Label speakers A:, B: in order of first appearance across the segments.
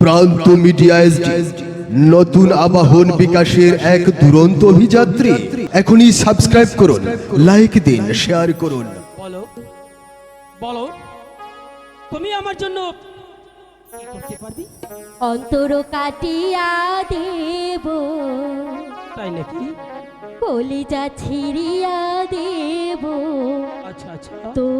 A: প্রান্ত media SD নতুন আবাহন বিকাশের এক দুরন্ত অভিযাত্রী। এখনই সাবস্ক্রাইব করুন লাইক দিন শেয়ার করুন।
B: বলো বলো তুমি আমার জন্য কি করতে পারবি?
C: অন্তর কাটিয়া দেব।
B: তাই নাকি?
C: কলিজা ছিড়িয়া দেব।
B: আচ্ছা আচ্ছা।
C: তোমারে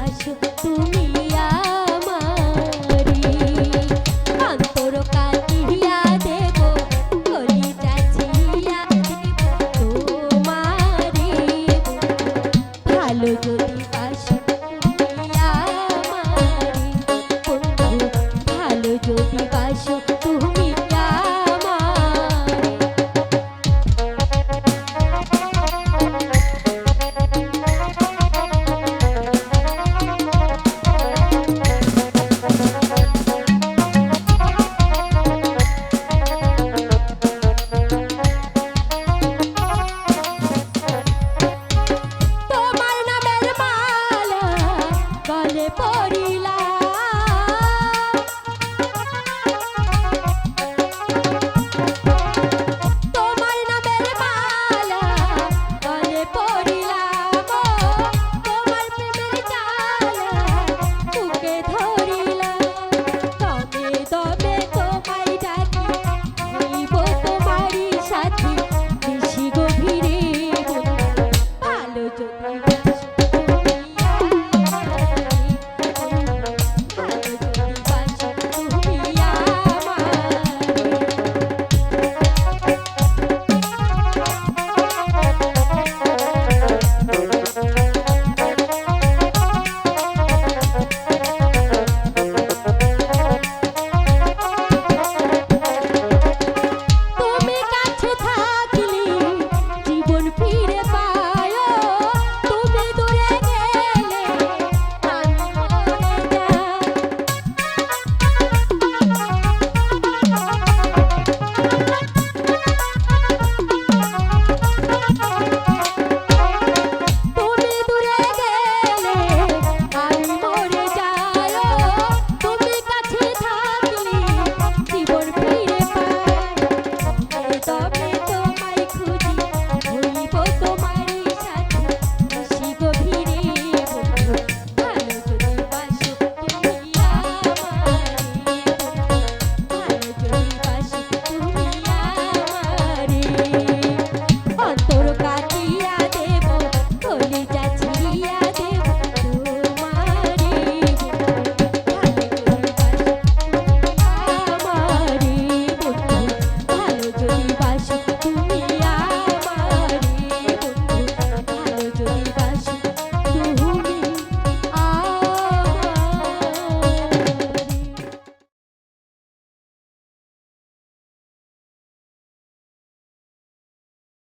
C: কলে পড়িলা